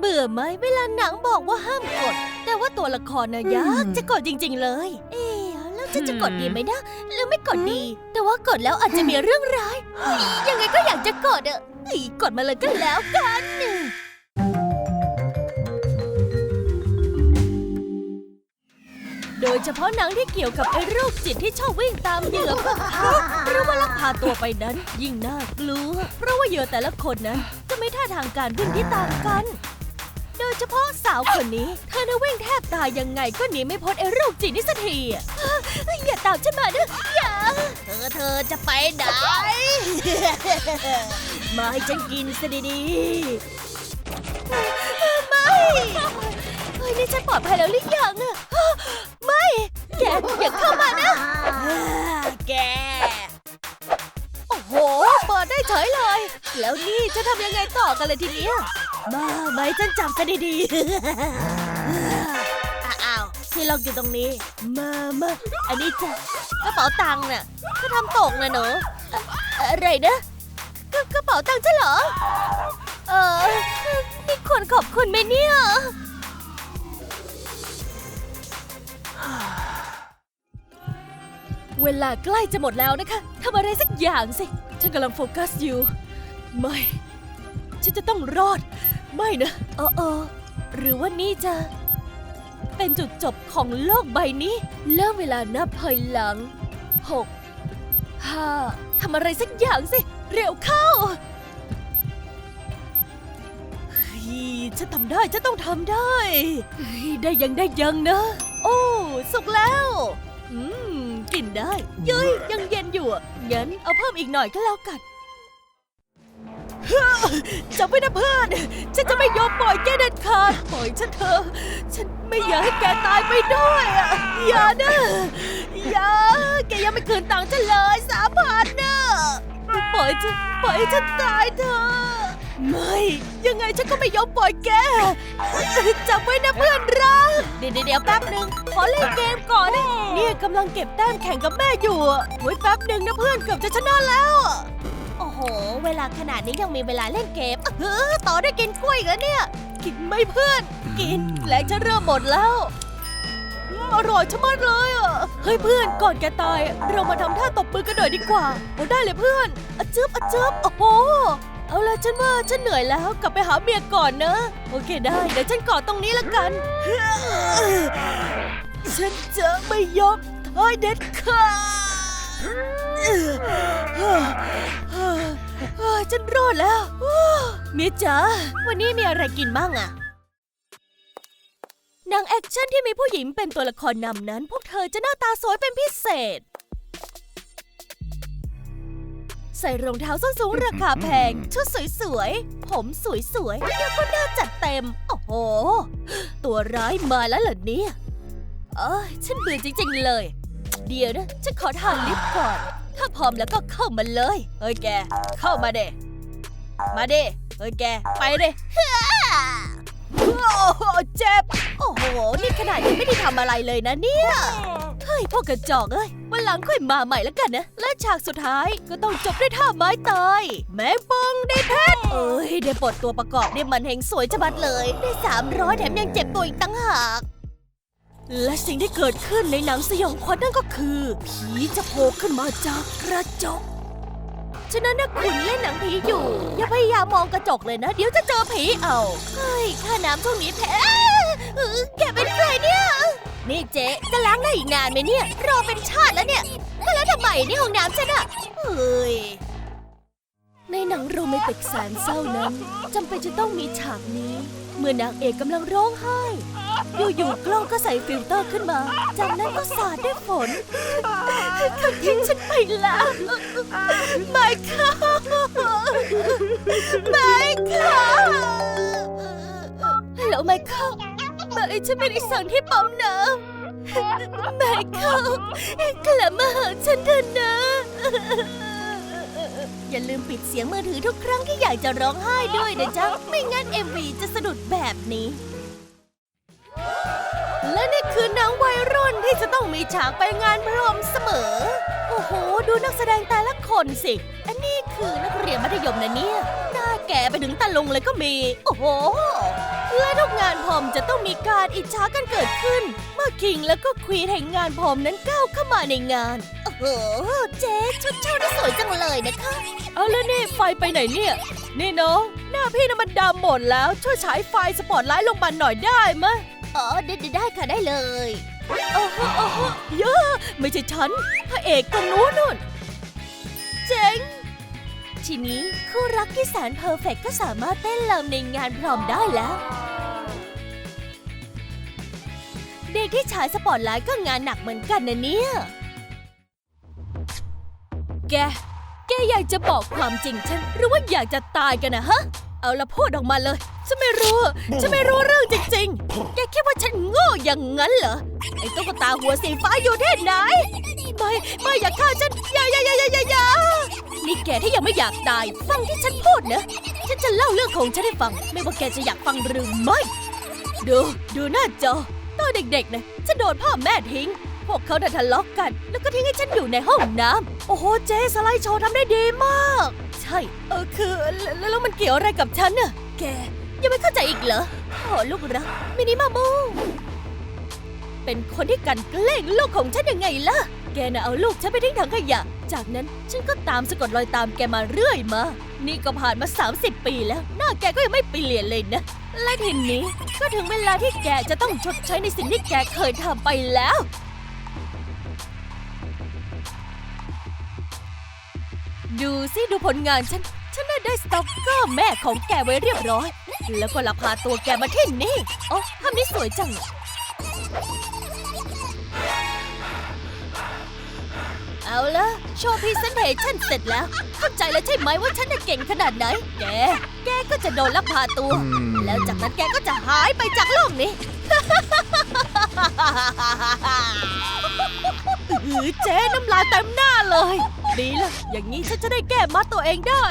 เบื่อไหมเวลาหนังบอกว่าห้ามกด แต่ว่าตัวละครนะยากจะกดจริง ๆ เลย เอ๊ะแล้วจะจะกดดีไหมนะ หรือไม่กดดี แต่ว่ากดแล้วอาจจะมีเรื่องร้ายเฮ้ยยังไงก็อยากจะกดอะเฮ้ยกดมาเลยก็แล้วกัน โดยเฉพาะหนังที่เกี่ยวกับไอ้โรคจิตที่ชอบวิ่งตามเหยื่อพวกเขาหรือว่าลักพาตัวไปนั้นยิ่งน่ากลัว เพราะว่าเหยื่อแต่ละคนนั้นจะไม่ท่าทางการวิ่งที่ต่างกัน โดยเฉพาะสาวคนนี้ เธอน่ะวิ่งแทบตายยังไงก็หนีไม่พ้นไอ้โรคจิตนี่สักทีอะอย่าตามฉันมานะอย่า เธอเธอจะไปไหน มาให้ฉันกินซะดีๆ ไม่เฮ้ยนี่ฉันปลอดภัยแล้วหรือยังอะไม่ แกอย่าเข้ามานะ แก โอ้โห เปิดได้เฉยเลย แล้วนี่จะทำยังไงต่อกันเลยทีเนี้ย มาไหมฉันจับกันดีๆอ้าวที่เราอยู่ตรงนี้ มามาอันนี้จ้ะกระเป๋าตังค์น่ะถ้าทำตกนะหนูอะอะไรนะกระกระเป๋าตังค์ฉันเหรอ เออมีคนขอบคุณไหมเนี่ยเวลาใกล้จะหมดแล้วนะคะ ทำอะไรสักอย่างสิ ฉันกำลังโฟกัสอยู่ ไม่ ฉันจะต้องรอด ไม่นะเออเออหรือว่านี่จะเป็นจุดจบของโลกใบนี้ เริ่มเวลานับถอยหลังหกห้าทำอะไรสักอย่างสิ เร็วเข้าเฮ้ยฉันทำได้ฉันต้องทำได้เฮ้ยได้ยังได้ยังนะ โอ้สุกแล้ว อืม กินได้เย้ยยังเย็นอยู่อะงั้นเอาเพิ่มอีกหน่อยก็แล้วกัน จำไว้นะเพื่อน ฉันจะไม่ยอมปล่อยแกเด็ดขาด ปล่อยฉันเถอะ ฉันไม่อยากให้แกตายไปด้วยอะอย่านะ อย่า แกยังไม่คืนตังค์ฉันเลยสามพันนะปล่อยฉัน ปล่อยให้ฉันตายเถอะ ไม่ ยังไงฉันก็ไม่ยอมปล่อยแกจำไว้นะเพื่อนรัก เดี๋ยวเดี๋ยวแป๊บหนึ่งขอเล่นเกมก่อนนะเนี่ยกำลังเก็บแต้มแข่งกับแม่อยู่อะไว้แป๊บหนึ่งนะเพื่อนเกือบจะชนะแล้วอะโอ้โห เวลาขนาดนี้ยังมีเวลาเล่นเกมเออต่อได้กินกล้วยอีกแล้วเนี่ย กินไหม่เพื่อน กินแรงจะเริ่มหมดแล้วอืมอร่อยชะมัดเลยอะเฮ้ยเพื่อนก่อนแกตาย เรามาทำท่าตบมือกันหน่อยดีกว่าโอ้ได้เลยเพื่อนอะจึบอะจึบโอ้โหเอาละฉันว่าฉันเหนื่อยแล้วกลับไปหาเมียก่อนนะ โอเคได้เดี๋ยวฉันกอดตรงนี้ละกัน ฉันจะไม่ยอมถอยเด็ดขาดเฮ้ย ฉันรอดแล้วเมียจ๋าวันนี้มีอะไรกินบ้างอะหนังแอคชั่นที่มีผู้หญิงเป็นตัวละครนำนั้น พวกเธอจะหน้าตาสวยเป็นพิเศษ ใส่รองเท้าส้นสูงราคาแพง ชุดสวยๆ ผมสวยๆแล้วก็หน้าจัดเต็ม โอ้โห ตัวร้ายมาแล้วเหรอเนี่ยเอ้ยฉันเบื่อจริงๆเลย เดี๋ยวนะ ฉันขอทางลิฟต์ก่อน ถ้าพร้อมแล้วก็เข้ามาเลย เฮ้ยแก เข้ามาเดมาเดเฮ้ยแก ไปเดโอ้โหเจ็บ โอ้โห นี่ขนาดยังไม่ได้ทำอะไรเลยนะเนี่ย เฮ้ยพวกกระจอกเอ้ย วันหลังค่อยมาใหม่แล้วกันนะ และฉากสุดท้ายก็ต้องจบด้วยท่าไม้ตาย แมงปองได้เพชรเอ้ย ได้ปลดตัวประกอบได้มันเฮงสวยจะบัดเลย ได้สามร้อยแถมยังเจ็บตัวอีกตั้งหาก และสิ่งที่เกิดขึ้นในหนังสยองขวัญนั่นก็คือ ผีจะโผล่ขึ้นมาจากกระจก ฉะนั้นถ้าคุณเล่นหนังผีอยู่ อย่าพยายามมองกระจกเลยนะ เดี๋ยวจะเจอผีเอาเฮ้ยค่าน้ำช่วงนี้แพงแกเป็นใครเนี่ยนี่เจ๊จะล้างได้อีกนานไหมเนี่ยรอเป็นชาติแล้วเนี่ยแล้วทำไมนี่ห้องน้ำฉันอะเฮ้ยในหนังโรแมนติกแสนเศร้านั้นจำเป็นจะต้องมีฉากนี้ เมื่อนางเอกกำลังร้องไห้ อยู่ๆกล้องก็ใส่ฟิลเตอร์ขึ้นมา จากนั้นก็สาดด้วยฝนเขาทิ้งฉันไปแล้วไม่ค่ะไม่ค่ะฮัลโหลไมเคิลไม่ฉันไม่ได้สั่งที่ปั๊มน้ำไมเคิลกลับมาหาฉันเถอะนะอย่าลืมปิดเสียงมือถือทุกครั้งที่อยากจะร้องไห้ด้วยนะจ๊ะ ไม่งั้น MV จะสะดุดแบบนี้และนี่ คือหนังวัยรุ่นที่จะต้องมีฉากไปงานพรมเสมอ โอ้โห ดูนักแสดงแต่ละคนสิ อันนี้คือนักเรียนมัธยมนะเนี่ย หน้าแก่ไปถึงตาลงเลยก็มี โอ้โหผมจะต้องมีการอิจฉากันเกิดขึ้น เมื่อคิงแล้วก็ควีนแห่งงานผมนั้นก้าวเข้ามาในงาน โอ้โห เจ๊ชุดเช่าที่สวยจังเลยนะคะ เอาแล้วนี่ไฟไปไหนเนี่ย นี่น้องหน้าพี่น่ะมันดำหมดแล้ว ช่วยฉายไฟสปอตไลท์ลงมาหน่อยได้ไหม อ๋อได้ได้ค่ะได้เลยโอ้โหโอ้โหเยอะไม่ใช่ฉัน พระเอกตรงนู้นนู่นเจ๋งทีนี้คู่รักที่แสนเพอร์เฟกต์ก็สามารถเต้นรำในงานพร้อมได้แล้ว เด็กที่ฉายสปอตไลท์ก็งานหนักเหมือนกันนะเนี่ย แก แกอยากจะบอกความจริงฉัน หรือว่าอยากจะตายกันนะฮะ เอาละพูดออกมาเลย ฉันไม่รู้ ฉันไม่รู้เรื่องจริงๆ แกคิดว่าฉันโง่อย่างนั้นเหรอ ไอ้ตุ๊กตาหัวสีฟ้าอยู่ที่ไหน ไม่ ไม่อย่าฆ่าฉัน อย่าอย่าอย่าอย่าอย่านี่แกที่ยังไม่อยากตาย ฟังที่ฉันพูดนะ ฉันจะเล่าเรื่องของฉันให้ฟัง ไม่ว่าแกจะอยากฟังหรือไม่ ดู ดูหน้าจอ ตอนเด็กๆนะฉันโดนพ่อแม่ทิ้ง พวกเขาน่ะทะเลาะกัน แล้วก็ทิ้งให้ฉันอยู่ในห้องน้ำ โอ้โห เจ๊สไลด์โชว์ทำได้ดีมาก ใช่ เออคือ แล้วมันเกี่ยวอะไรกับฉันน่ะแก ยังไม่เข้าใจอีกเหรอโอ้ลูกรักมินิมามูเป็นคนที่กันแกล้งลูกของฉันยังไงล่ะ แกน่ะเอาลูกฉันไปทิ้งถังขยะ จากนั้นฉันก็ตามสะกดรอยตามแกมาเรื่อยมา นี่ก็ผ่านมา 30 ปีแล้ว หน้าแกก็ยังไม่เปลี่ยนเลยนะ และทีนี้ก็ถึงเวลาที่แกจะต้องชดใช้ในสิ่งที่แกเคยทำไปแล้วดูสิดูผลงานฉัน ฉันน่ะได้สต็อกเกอร์แม่ของแกไว้เรียบร้อย แล้วก็ลักพาตัวแกมาที่นี่โอ้ภาพนี้สวยจัง เอาละโชว์พรีเซนเทชันเสร็จแล้ว เข้าใจแล้วใช่ไหมว่าฉันน่ะเก่งขนาดไหน แก แกก็จะโดนลักพาตัว แล้วจากนั้นแกก็จะหายไปจากโลกนี้อือเจ๊น้ำลายเต็มหน้าเลย ดีละอย่างนี้ฉันจะได้แก้มัดตัวเองได้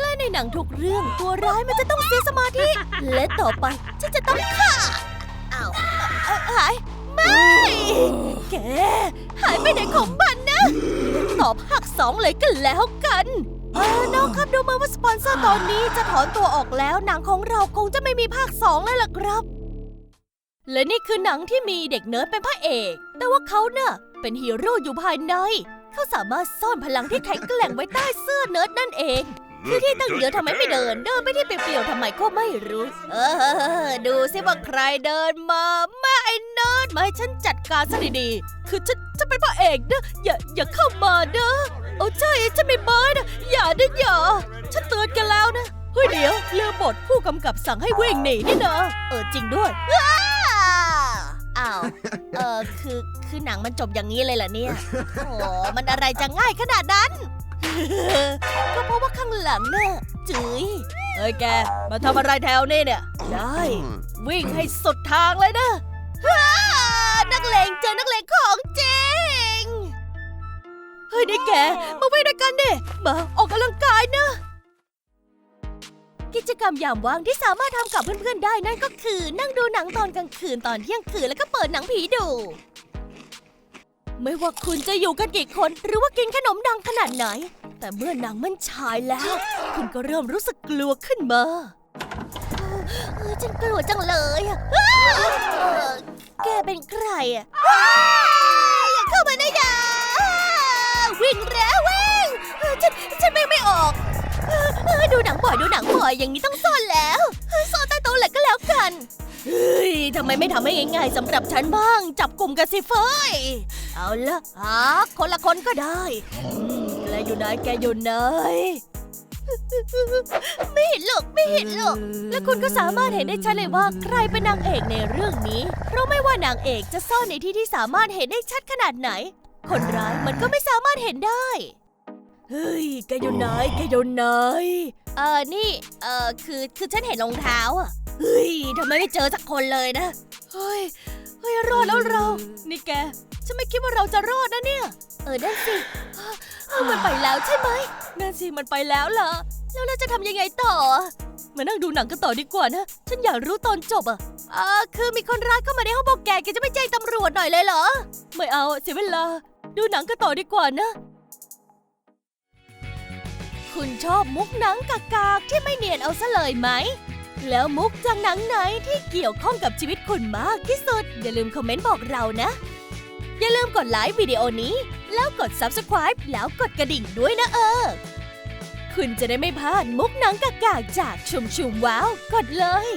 และในหนังทุกเรื่องตัวร้ายมันจะต้องเสียสมาธิ และต่อไปฉันจะต้องฆ่าอ้าวเอ่อหาย ไม่ แก หายไปไหนของมันนะ ตอบภาคสองเลยกันแล้วกัน เออน้องครับดูมาว่าสปอนเซอร์ตอนนี้จะถอนตัวออกแล้วหนังของเราคงจะไม่มีภาคสองแล้วล่ะครับ และนี่คือหนังที่มีเด็กเนิร์ดเป็นพระเอก แต่ว่าเขาเน่ะเป็นฮีโร่อยู่ภายใน เขาสามารถซ่อนพลังที่แข็งแกร่งไว้ใต้เสื้อเนิร์ดนั่นเอง ที่ที่ตั้งเยอะทำไมไม่เดิน เดินไปที่เปลี่ยวๆทำไมก็ไม่รู้ เออ ดูสิว่าใครเดินมาแม่ไอ้เนิร์ดมาให้ฉันจัดการซะดีๆคือฉันจะเป็นพระเอกนะอย่าอย่าเข้ามาเด้อโอ้ใช่ฉันไม่เบิร์นะอย่านะอย่าฉันเตือนกันแล้วนะเฮ้ยเดี๋ยวเรือบทผู้กำกับสั่งให้วิ่งหนีนี่นะเออจริงด้วยอ้าอ้าวเออคือคือหนังมันจบอย่างนี้เลยเหรอเนี่ยโอ้มันอะไรจะง่ายขนาดนั้น ก็เพราะว่าข้างหลังน่ะจืยเฮ้ยแก มาทำอะไรแถวนี้เนี่ย ได้ วิ่งให้สุดทางเลยนะฮ่านักเลงเจอนักเลงของจริง เฮ้ยนี่แก มาวิ่งด้วยกันดิมาออกกำลังกายนะ กิจกรรมยามว่างที่สามารถทำกับเพื่อนๆได้นั่นก็คือ นั่งดูหนังตอนกลางคืนตอนเที่ยงคืนแล้วก็เปิดหนังผีดูไม่ว่าคุณจะอยู่กันกี่คน หรือว่ากินขนมดังขนาดไหน แต่เมื่อนังมันฉายแล้ว คุณก็เริ่มรู้สึกกลัวขึ้นมาเออฉันกลัวจังเลยอะเออแกเป็นใครอะอย่าเข้ามานะอยาวิ่งแล้ววิ่งเออฉันฉันไม่ไม่ออกเออเออดูหนังบ่อยดูหนังบ่อยอย่างนี้ต้องซ่อนแล้วเออซ่อนใต้โต๊ะแหละก็แล้วกัน เฮ้ยทำไมไม่ทำให้ง่ายๆสำหรับฉันบ้าง จับกลุ่มกันสิเฟยเอาละหาคนละคนก็ได้อืม อยู่ไหนแกอยู่ไหนไม่เห็นหรอกไม่เห็นหรอก และคุณก็สามารถเห็นได้ชัดเลยว่าใครเป็นนางเอกในเรื่องนี้ เพราะไม่ว่านางเอกจะซ่อนในที่ที่สามารถเห็นได้ชัดขนาดไหน คนร้ายมันก็ไม่สามารถเห็นได้ เฮ้ยแกอยู่ไหนแกอยู่ไหนเออนี่ เออคือคือฉันเห็นรองเท้าอะเฮ้ยทำไมไม่เจอสักคนเลยนะ เฮ้ย เฮ้ยรอดแล้วเรา นี่แก ฉันไม่คิดว่าเราจะรอดนะเนี่ย เออนั่นสิเฮ้ยมันไปแล้วใช่ไหมนั่นสิมันไปแล้วเหรอแล้วเราจะทำยังไงต่อ มานั่งดูหนังกันต่อดีกว่านะ ฉันอยากรู้ตอนจบอะอ่าคือมีคนร้ายเข้ามาในห้องบอกแกแกจะไม่แจ้งตำรวจหน่อยเลยเหรอ ไม่เอาเสียเวลา ดูหนังกันต่อดีกว่านะ คุณชอบมุกหนังกากๆที่ไม่เนียนเอาซะเลยไหมแล้วมุกจากหนังไหนที่เกี่ยวข้องกับชีวิตคุณมากที่สุด อย่าลืมคอมเมนต์บอกเรานะ อย่าลืมกดไลค์วิดีโอนี้ แล้วกด subscribe แล้วกดกระดิ่งด้วยนะเออ คุณจะได้ไม่พลาดมุกหนังกากๆจากชุมชุมว้าว กดเลย